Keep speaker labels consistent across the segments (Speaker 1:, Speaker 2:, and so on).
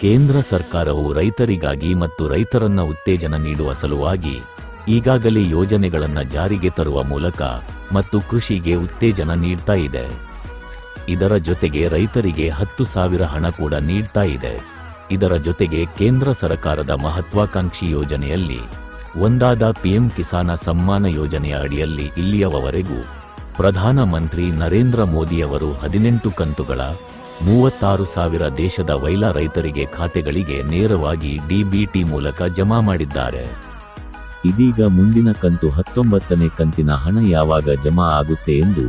Speaker 1: ಕೇಂದ್ರ ಸರ್ಕಾರವು ರೈತರಿಗಾಗಿ ಮತ್ತು ರೈತರನ್ನ ಉತ್ತೇಜನ ನೀಡುವ ಸಲುವಾಗಿ ಈಗಾಗಲೇ ಯೋಜನೆಗಳನ್ನು ಜಾರಿಗೆ ತರುವ ಮೂಲಕ ಮತ್ತು ಕೃಷಿಗೆ ಉತ್ತೇಜನ ನೀಡ್ತಾ ಇದೆ. ಇದರ ಜೊತೆಗೆ ರೈತರಿಗೆ ಹತ್ತು ಸಾವಿರ ಹಣ ಕೂಡ ನೀಡ್ತಾ ಇದೆ. ಇದರ ಜೊತೆಗೆ ಕೇಂದ್ರ ಸರ್ಕಾರದ ಮಹತ್ವಾಕಾಂಕ್ಷಿ ಯೋಜನೆಯಲ್ಲಿ ಒಂದಾದ ಪಿಎಂ ಕಿಸಾನ ಸಮ್ಮಾನ ಯೋಜನೆಯ ಅಡಿಯಲ್ಲಿ ಇಲ್ಲಿಯವರೆಗೂ ಪ್ರಧಾನಮಂತ್ರಿ ನರೇಂದ್ರ ಮೋದಿಯವರು ಹದಿನೆಂಟು ಕಂತುಗಳ ಮೂವತ್ತಾರು ಸಾವಿರ ದೇಶದ ವೈಲಾ ರೈತರಿಗೆ ಖಾತೆಗಳಿಗೆ ನೇರವಾಗಿ ಡಿಬಿಟಿ ಮೂಲಕ ಜಮಾ ಮಾಡಿದ್ದಾರೆ.
Speaker 2: ಇದೀಗ ಮುಂದಿನ ಕಂತು ಹತ್ತೊಂಬತ್ತನೇ ಕಂತಿನ ಹಣ ಯಾವಾಗ ಜಮಾ ಆಗುತ್ತೆ ಎಂದು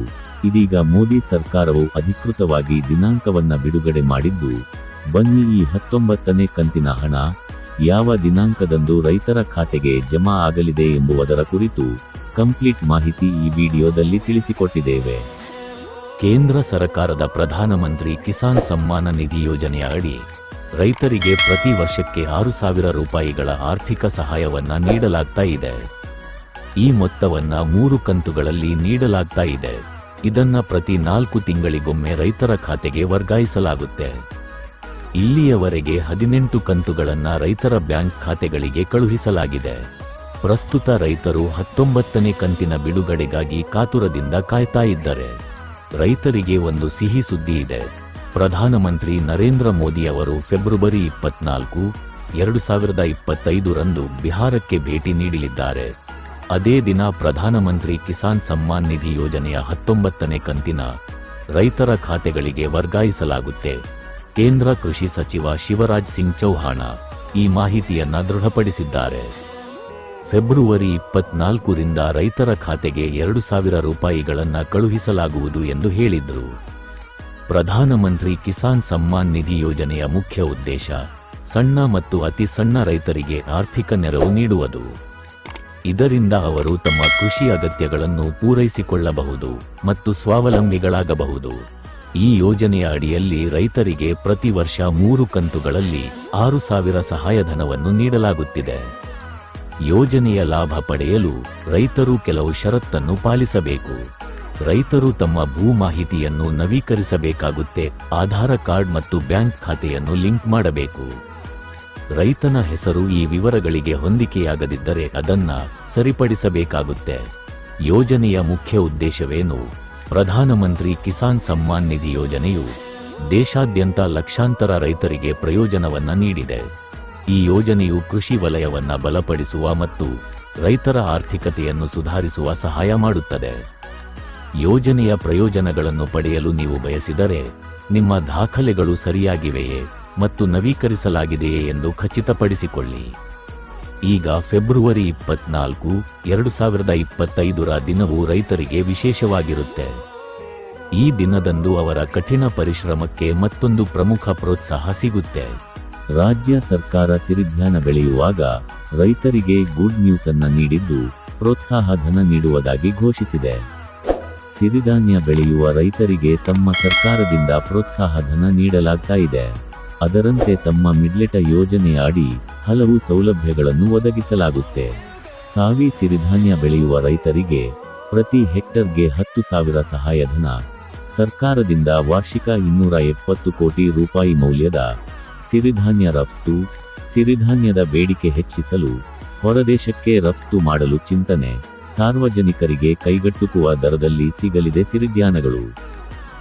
Speaker 2: ಇದೀಗ ಮೋದಿ ಸರ್ಕಾರವು ಅಧಿಕೃತವಾಗಿ ದಿನಾಂಕವನ್ನ ಬಿಡುಗಡೆ ಮಾಡಿದ್ದು, ಬನ್ನಿ ಈ ಹತ್ತೊಂಬತ್ತನೇ ಕಂತಿನ ಹಣ ಯಾವ ದಿನಾಂಕದಂದು ರೈತರ ಖಾತೆಗೆ ಜಮಾ ಆಗಲಿದೆ ಎಂಬುವುದರ ಕುರಿತು ಕಂಪ್ಲೀಟ್ ಮಾಹಿತಿ ಈ ವಿಡಿಯೋದಲ್ಲಿ ತಿಳಿಸಿಕೊಟ್ಟಿದ್ದೇವೆ.
Speaker 1: ಕೇಂದ್ರ ಸರ್ಕಾರದ ಪ್ರಧಾನಮಂತ್ರಿ ಕಿಸಾನ್ ಸಮ್ಮಾನ ನಿಧಿ ಯೋಜನೆಯ ಅಡಿ ರೈತರಿಗೆ ಪ್ರತಿ ವರ್ಷಕ್ಕೆ ಆರು ಸಾವಿರ ರೂಪಾಯಿಗಳ ಆರ್ಥಿಕ ಸಹಾಯವನ್ನು ನೀಡಲಾಗ್ತಾ ಇದೆ. ಈ ಮೊತ್ತವನ್ನ ಮೂರು ಕಂತುಗಳಲ್ಲಿ ನೀಡಲಾಗ್ತಾ ಇದೆ. ಇದನ್ನ ಪ್ರತಿ ನಾಲ್ಕು ತಿಂಗಳಿಗೊಮ್ಮೆ ರೈತರ ಖಾತೆಗೆ ವರ್ಗಾಯಿಸಲಾಗುತ್ತೆ. ಇಲ್ಲಿಯವರೆಗೆ ಹದಿನೆಂಟು ಕಂತುಗಳನ್ನು ರೈತರ ಬ್ಯಾಂಕ್ ಖಾತೆಗಳಿಗೆ ಕಳುಹಿಸಲಾಗಿದೆ. ಪ್ರಸ್ತುತ ರೈತರು ಹತ್ತೊಂಬತ್ತನೇ ಕಂತಿನ ಬಿಡುಗಡೆಗಾಗಿ ಕಾತುರದಿಂದ ಕಾಯ್ತಾ ಇದ್ದಾರೆ. ರೈತರಿಗೆ ಒಂದು ಸಿಹಿ ಸುದ್ದಿ ಇದೆ. ಪ್ರಧಾನಮಂತ್ರಿ ನರೇಂದ್ರ ಮೋದಿ ಅವರು ಫೆಬ್ರವರಿ ಇಪ್ಪತ್ನಾಲ್ಕು, ಎರಡು ಸಾವಿರದ ಇಪ್ಪತ್ತೈದರಂದು ಬಿಹಾರಕ್ಕೆ ಭೇಟಿ ನೀಡಲಿದ್ದಾರೆ. ಅದೇ ದಿನ ಪ್ರಧಾನಮಂತ್ರಿ ಕಿಸಾನ್ ಸಮ್ಮಾನ್ ನಿಧಿ ಯೋಜನೆಯ ಹತ್ತೊಂಬತ್ತನೇ ಕಂತಿನ ರೈತರ ಖಾತೆಗಳಿಗೆ ವರ್ಗಾಯಿಸಲಾಗುತ್ತೆ. ಕೇಂದ್ರ ಕೃಷಿ ಸಚಿವ ಶಿವರಾಜ್ ಸಿಂಗ್ ಚೌಹಾಣ ಈ ಮಾಹಿತಿಯನ್ನ ದೃಢಪಡಿಸಿದ್ದಾರೆ. ಫೆಬ್ರವರಿ ಇಪ್ಪತ್ನಾಲ್ಕರಿಂದ ರೈತರ ಖಾತೆಗೆ ಎರಡು ಸಾವಿರ ರೂಪಾಯಿಗಳನ್ನು ಕಳುಹಿಸಲಾಗುವುದು ಎಂದು ಹೇಳಿದರು. ಪ್ರಧಾನಮಂತ್ರಿ ಕಿಸಾನ್ ಸಮ್ಮಾನ್ ನಿಧಿ ಯೋಜನೆಯ ಮುಖ್ಯ ಉದ್ದೇಶ, ಸಣ್ಣ ಮತ್ತು ಅತಿ ಸಣ್ಣ ರೈತರಿಗೆ ಆರ್ಥಿಕ ನೆರವು ನೀಡುವುದು. ಇದರಿಂದ ಅವರು ತಮ್ಮ ಕೃಷಿ ಅಗತ್ಯಗಳನ್ನು ಪೂರೈಸಿಕೊಳ್ಳಬಹುದು ಮತ್ತು ಸ್ವಾವಲಂಬಿಗಳಾಗಬಹುದು. ಈ ಯೋಜನೆಯ ಅಡಿಯಲ್ಲಿ ರೈತರಿಗೆ ಪ್ರತಿ ವರ್ಷ ಮೂರು ಕಂತುಗಳಲ್ಲಿ ಆರು ಸಾವಿರ ಸಹಾಯಧನವನ್ನು ನೀಡಲಾಗುತ್ತಿದೆ. ಯೋಜನೆಯ ಲಾಭ ಪಡೆಯಲು ರೈತರು ಕೆಲವು ಷರತ್ತನ್ನು ಪಾಲಿಸಬೇಕು. ರೈತರು ತಮ್ಮ ಭೂ ಮಾಹಿತಿಯನ್ನು ನವೀಕರಿಸಬೇಕಾಗುತ್ತೆ. ಆಧಾರ ಕಾರ್ಡ್ ಮತ್ತು ಬ್ಯಾಂಕ್ ಖಾತೆಯನ್ನು ಲಿಂಕ್ ಮಾಡಬೇಕು. ರೈತನ ಹೆಸರು ಈ ವಿವರಗಳಿಗೆ ಹೊಂದಿಕೆಯಾಗದಿದ್ದರೆ ಅದನ್ನ ಸರಿಪಡಿಸಬೇಕಾಗುತ್ತೆ. ಯೋಜನೆಯ ಮುಖ್ಯ ಉದ್ದೇಶವೇನು? ಪ್ರಧಾನಮಂತ್ರಿ ಕಿಸಾನ್ ಸಮ್ಮಾನ್ ನಿಧಿ ಯೋಜನೆಯು ದೇಶಾದ್ಯಂತ ಲಕ್ಷಾಂತರ ರೈತರಿಗೆ ಪ್ರಯೋಜನವನ್ನ ನೀಡಿದೆ. ಈ ಯೋಜನೆಯು ಕೃಷಿ ವಲಯವನ್ನ ಬಲಪಡಿಸುವ ಮತ್ತು ರೈತರ ಆರ್ಥಿಕತೆಯನ್ನು ಸುಧಾರಿಸುವ ಸಹಾಯ ಮಾಡುತ್ತದೆ. ಯೋಜನೆಯ ಪ್ರಯೋಜನಗಳನ್ನು ಪಡೆಯಲು ನೀವು ಬಯಸಿದರೆ ನಿಮ್ಮ ದಾಖಲೆಗಳು ಸರಿಯಾಗಿವೆಯೇ ಮತ್ತು ನವೀಕರಿಸಲಾಗಿದೆಯೇ ಎಂದು ಖಚಿತಪಡಿಸಿಕೊಳ್ಳಿ. ಈಗ ಫೆಬ್ರವರಿ ಇಪ್ಪತ್ನಾಲ್ಕು, ಎರಡು ಸಾವಿರದ ಇಪ್ಪತ್ತೈದರ ದಿನವು ರೈತರಿಗೆ ವಿಶೇಷವಾಗಿರುತ್ತೆ. ಈ ದಿನದಂದು ಅವರ ಕಠಿಣ ಪರಿಶ್ರಮಕ್ಕೆ ಮತ್ತೊಂದು ಪ್ರಮುಖ ಪ್ರೋತ್ಸಾಹ ಸಿಗುತ್ತೆ.
Speaker 2: ರಾಜ್ಯ ಸರ್ಕಾರ ಸಿರಿಧ್ಯಾನ ಬೆಳೆಯುವಾಗ ರೈತರಿಗೆ ಗುಡ್ ನ್ಯೂಸ್ ಅನ್ನ ನೀಡಿದ್ದು ಪ್ರೋತ್ಸಾಹ ಧನ ನೀಡುವುದಾಗಿ ಘೋಷಿಸಿದೆ. ಸಿರಿಧಾನ್ಯ ಬೆಳೆಯುವ ರೈತರಿಗೆ ತಮ್ಮ ಸರ್ಕಾರದಿಂದ ಪ್ರೋತ್ಸಾಹ ಧನ ನೀಡಲಾಗ್ತಾ ಇದೆ. ಅದರಂತೆ ತಮ್ಮ ಮಿಡ್ಲೆಟ ಯೋಜನೆಯ ಅಡಿ ಹಲವು ಸೌಲಭ್ಯಗಳನ್ನು ಒದಗಿಸಲಾಗುತ್ತೆ. ಸಾವಿ ಸಿರಿಧಾನ್ಯ ಬೆಳೆಯುವ ರೈತರಿಗೆ ಪ್ರತಿ ಹೆಕ್ಟರ್ಗೆ ಹತ್ತು ಸಾವಿರ ಸಹಾಯಧನ ಸರ್ಕಾರದಿಂದ ವಾರ್ಷಿಕ ಇನ್ನೂರ ಎಪ್ಪತ್ತು ಕೋಟಿ ರೂಪಾಯಿ ಮೌಲ್ಯದ ಸಿರಿಧಾನ್ಯ ರಫ್ತು ಸಿರಿಧಾನ್ಯದ ಬೇಡಿಕೆ ಹೆಚ್ಚಿಸಲು ಹೊರದೇಶಕ್ಕೆ ರಫ್ತು ಮಾಡಲು ಚಿಂತನೆ ಸಾರ್ವಜನಿಕರಿಗೆ ಕೈಗಟ್ಟುಕುವ ದರದಲ್ಲಿ ಸಿಗಲಿದೆ ಸಿರಿಧಾನ್ಯಗಳು.